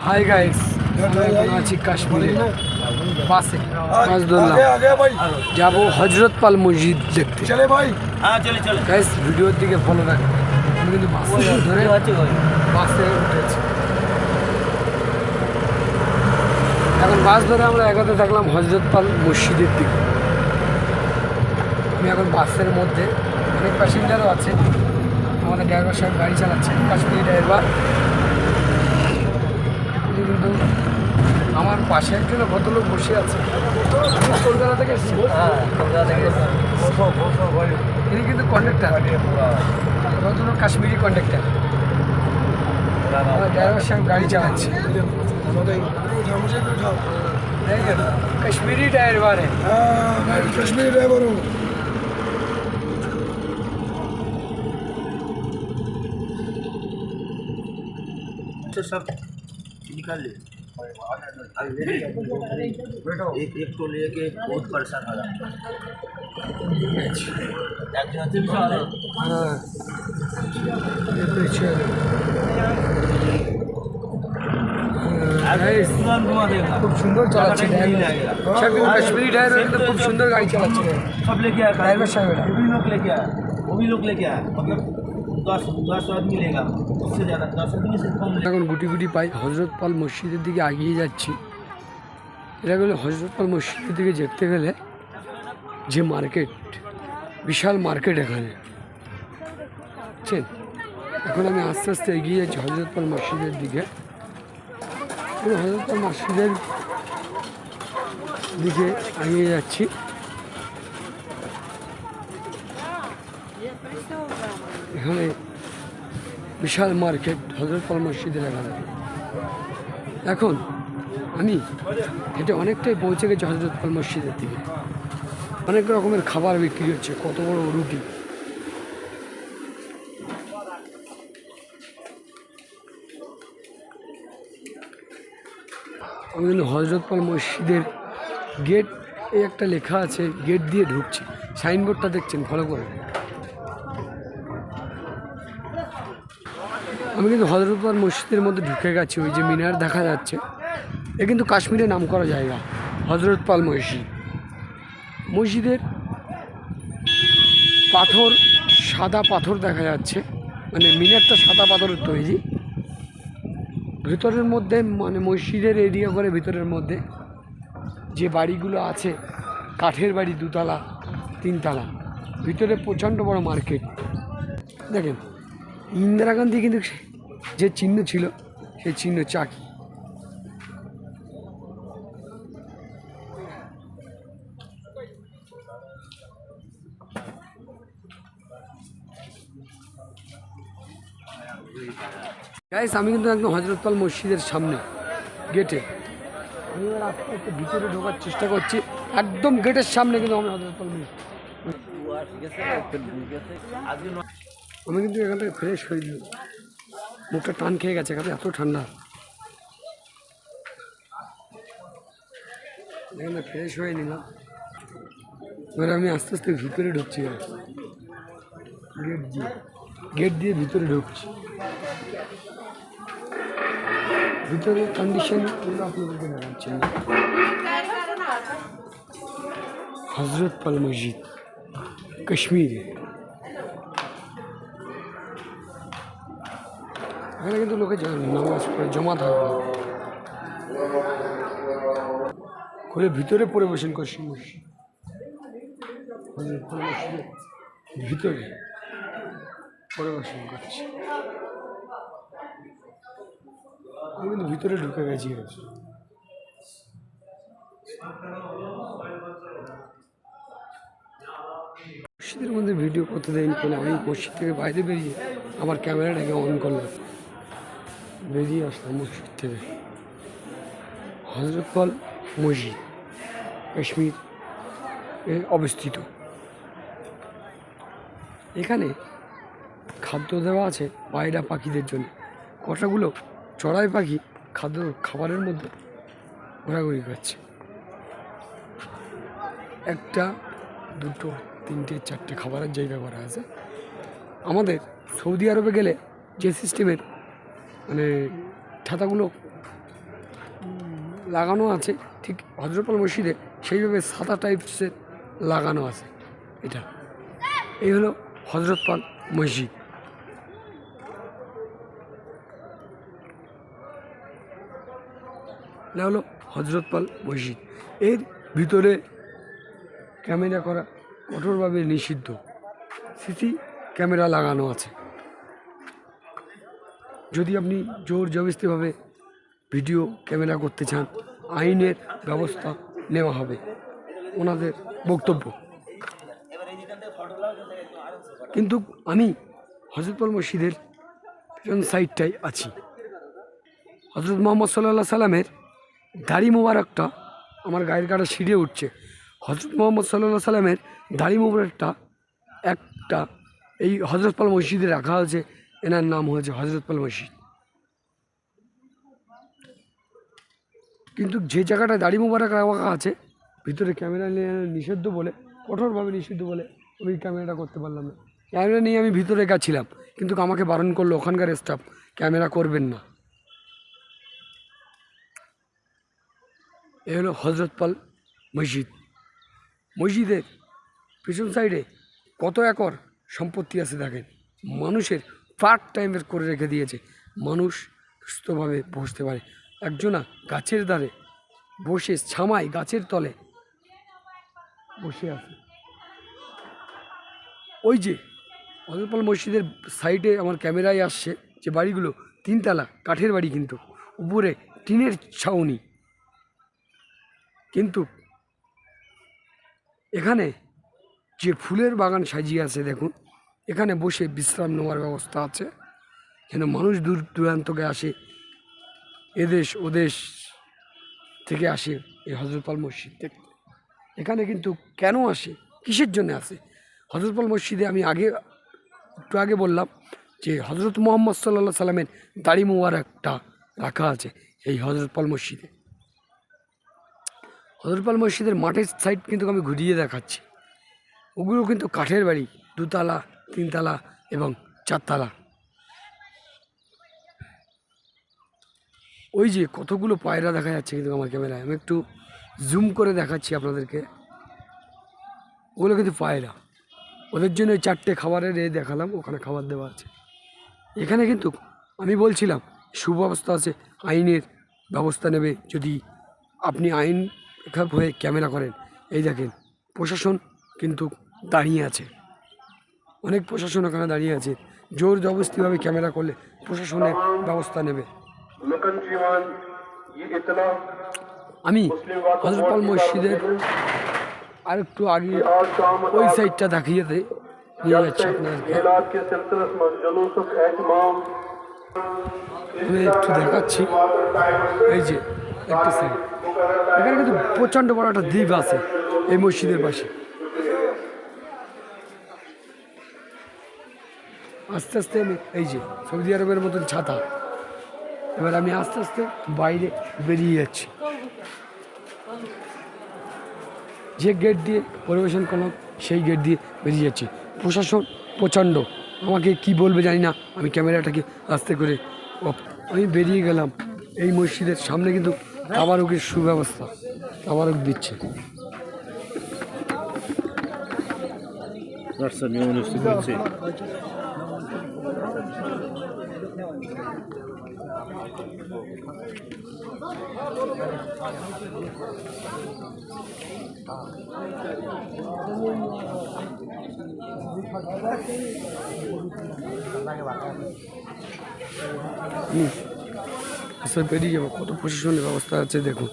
Hi guys আমরা এখন আছি কাশ্মীরে বাসে মাজদুল্লাহ যাব হজরত পাল মসজিদ দেখতে চলে ভাই গাইস ভিডিওর দিকে ফলো রাখবে আমি কিন্তু বাসে ধরে বাসে উঠেছি এখন বাস ধরে আমরা একাতে থাকলাম হজরত পাল মসজিদের দিকে আমি এখন বাসের মধ্যে অনেক প্যাসেঞ্জারও আছে আমাদের ড্রাইভার সাহেব গাড়ি চালাচ্ছে কাশ্মীরি ড্রাইভার কিন্তু আমার পাশে একজন ভদ্রলোক বসে আছে আমি কলকাতা থেকে এসেছি ইনি কিন্তু কন্ডাক্টার ভদ্রলোক কাশ্মীরি কন্ডাক্টার আমার ড্রাইভার সাহেব গাড়ি চালাচ্ছে मुझे भी उठाओ দেখেন কাশ্মীরি ড্রাইভার है हाँ मैं कश्मीरी ड्राइवर हूँ तो सब कर ले एक एक तो लेके बहुत परेशान हो खूब सुंदर स्पीड है तो तो खूब सुंदर गाड़ी चलाते हैं। सब लेके आया। ड्राइवर साहब वो भी लोग लेके आया। वो भी लोग लेके आया। मतलब दस दस आदमी लेगा। এখন গুটি গুটি পাই। হজরতপাল মসজিদের দিকে এগিয়ে যাচ্ছি। এটা গেলে হজরতপাল মসজিদের দিকে যেতে গেলে যে মার্কেট, বিশাল মার্কেট এখানে। বুঝছেন? এখন আমি আস্তে আস্তে এগিয়ে যাচ্ছি হজরতপাল মসজিদের দিকে। হজরতপাল মসজিদের দিকে এগিয়ে যাচ্ছি। এখানে বিশাল মার্কেট, হজরত পাল মসজিদের এখানে, আমি হেঁটে অনেকটাই পৌঁছে গেছি হজরত পাল মসজিদের দিকে। অনেক রকমের খাবার বিক্রি হচ্ছে, কত বড় রুটি। আমি কিন্তু হজরত পাল মসজিদের গেট, এই একটা লেখা আছে, গেট দিয়ে ঢুকছি। সাইনবোর্ডটা দেখছেন ফলো করে। আমি কিন্তু হজরতপাল মসজিদের মধ্যে ঢুকে গেছি, ওই যে মিনার দেখা যাচ্ছে। এ কিন্তু কাশ্মীরে নাম করা জায়গা হজরতপাল মসজিদ। মসজিদের পাথর, সাদা পাথর দেখা যাচ্ছে মানে মিনারটা সাদা পাথরের তৈরি। ভেতরের মধ্যে মানে মসজিদের এরিয়া করে ভিতরের মধ্যে যে বাড়িগুলো আছে, কাঠের বাড়ি দুতলা, তিনতলা, ভিতরে প্রচণ্ড বড় মার্কেট। দেখেন, ইন্দিরা গান্ধী কিন্তু যে চিহ্ন ছিল সেই চিহ্ন চাকি গাইস আমি কিন্তু একদম হজরতপাল মসজিদের সামনে গেটে আমি আস্তে আস্তে ভিতরে ঢোকার চেষ্টা করছি। একদম গেটের সামনে কিন্তু আমি হজরতপাল মসজিদ। আমি কিন্তু এখান থেকে ফ্রেশ হয়ে দিলাম মুখটা টান খেয়ে গেছে এখানে এত ঠান্ডা এখানে ফ্রেশ হয়ে নিলাম এবার আমি আস্তে আস্তে ভিতরে ঢুকছি গেট দিয়ে গেট দিয়ে ভিতরে ঢুকছি ভিতরে কন্ডিশন আপনাদেরকে দেখাচ্ছি আমি। হজরত পাল মসজিদ কাশ্মীরে এখানে কিন্তু লোকে নামাজ পড়ে জমা থাকে না। করে ভিতরে পরিবেশন করছি ভিতরে পরিবেশন করছি। আমি কিন্তু ভিতরে ঢুকে গেছি মসজিদের মধ্যে ভিডিও করতে দেয়নি কোনো, আমি মসজিদ থেকে বাইরে বেরিয়ে আমার ক্যামেরাটাকে অন করলাম। বেরিয়ে আসলাম মসজিদ থেকে। হজরতপাল মসজিদ, কাশ্মীর এ অবস্থিত। এখানে খাদ্য দেওয়া আছে পায়রা পাখিদের জন্য। কটাগুলো চড়াই পাখি খাদ্য খাবারের মধ্যে ঘোরাঘুরি করছে। একটা, দুটো, তিনটে, চারটে খাবারের জায়গা করা আছে। আমাদের সৌদি আরবে গেলে যে সিস্টেমের মানে ছাতাগুলো লাগানো আছে, ঠিক হজরতপাল মসজিদে সেইভাবে ছাতা টাইপসের লাগানো আছে এটা। এই হলো হজরতপাল মসজিদ। এটা হলো হজরতপাল মসজিদ। এর ভিতরে ক্যামেরা করা কঠোরভাবে নিষিদ্ধ। সিসি ক্যামেরা লাগানো আছে। যদি আপনি জোর জবস্তিভাবে ভিডিও ক্যামেরা করতে চান, আইনের ব্যবস্থা নেওয়া হবে। ওনাদের বক্তব্য। কিন্তু আমি হজরতপাল মসজিদের পিছন সাইডটাই আছি। হজরত মোহাম্মদ সাল্লাহ সাল্লামের দাড়ি মোবারকটা আমার গায়ের কাটা সিঁড়ে উঠছে। হজরত মোহাম্মদ সাল্লাহ সাল্লামের দাড়ি মোবারকটা একটা এই হজরতপাল মসজিদে রাখা হয়েছে। এনার নাম হয়েছে হজরতপাল মসজিদ কিন্তু যে জায়গাটায় দাড়ি মোবারক রাখা আছে, ভিতরে ক্যামেরা নিয়ে নিষিদ্ধ বলে, কঠোরভাবে নিষিদ্ধ বলে আমি ক্যামেরাটা করতে পারলাম না। ক্যামেরা নিয়ে আমি ভিতরে গেছিলাম, কিন্তু আমাকে বারণ করল ওখানকার স্টাফ ক্যামেরা করবেন না। এ হলো হজরতপাল মসজিদ মসজিদের পিছন সাইডে কত একর সম্পত্তি আছে দেখেন। মানুষের পার্ট টাইমের করে রেখে দিয়েছে। মানুষ সুস্থভাবে বসতে পারে। একজনা গাছের দ্বারে বসে ছামায় গাছের তলে বসে আছে। ওই যে হজরতপাল মসজিদের সাইডে আমার ক্যামেরায় আসছে যে বাড়িগুলো, তিনতলা, কাঠের বাড়ি কিন্তু। উপরে টিনের ছাউনি। কিন্তু এখানে যে ফুলের বাগান সাজিয়ে আছে দেখুন এখানে বসে বিশ্রাম নেওয়ার ব্যবস্থা আছে। যেন মানুষ দূর দূরান্তকে আসে, এদেশ ওদেশ থেকে আসে এই হজরতপাল মসজিদ দেখতে এখানে কিন্তু কেন আসে? কিসের জন্য আসে? হজরতপাল মসজিদে আমি আগে, একটু আগে বললাম যে হজরত মোহাম্মদ সাল্লাহ সাল্লামের দাড়ি মোবারকটা রাখা আছে এই হজরতপাল মসজিদে। হজরতপাল মসজিদের মাঠের সাইড কিন্তু আমি ঘুরিয়ে দেখাচ্ছি। ওগুলো কিন্তু কাঠের বাড়ি, দুতলা তিনতলা এবং চারতলা। ওই যে কতগুলো পায়রা দেখা যাচ্ছে কিন্তু আমার ক্যামেরায়। আমি একটু জুম করে দেখাচ্ছি আপনাদেরকে। ওগুলো কিন্তু পায়রা। ওদের জন্য ওই চারটে খাবারের এ দেখালাম, ওখানে খাবার দেওয়া আছে। এখানে কিন্তু আমি বলছিলাম, সুব্যবস্থা আছে, আইনের ব্যবস্থা নেবে। যদি আপনি আইন হয়ে ক্যামেরা করেন, এই দেখেন, প্রশাসন কিন্তু দাঁড়িয়ে আছে। অনেক প্রশাসন ওখানে দাঁড়িয়ে আছে। জোর জবস্তিভাবে ক্যামেরা করলে প্রশাসনের ব্যবস্থা নেবে। আমি হজরতপাল মসজিদের আর একটু আগে ওই সাইডটা দেখিয়ে দেয় নিয়ে যাচ্ছি আপনাদের একটু দেখাচ্ছি। এই যে, একটা সাইড। এখানে কিন্তু প্রচণ্ড বড় একটা দ্বীপ আছে এই মসজিদের পাশে। আস্তে আস্তে আমি, এই যে সৌদি আরবের মতন ছাতা। এবার আমি আস্তে আস্তে বাইরে বেরিয়ে যাচ্ছি। যে গেট দিয়ে পরিবেশন করলাম, সেই গেট দিয়ে বেরিয়ে যাচ্ছি। প্রশাসন প্রচণ্ড। আমাকে কি বলবে জানি না। আমি ক্যামেরাটাকে আস্তে করে আমি বেরিয়ে গেলাম। এই মসজিদের সামনে কিন্তু তাবারকের সুব্যবস্থা। তাবারক দিচ্ছে। Onu üstüne şey. বেরিয়ে যাব। কত প্রশাসনের ব্যবস্থা আছে দেখুন।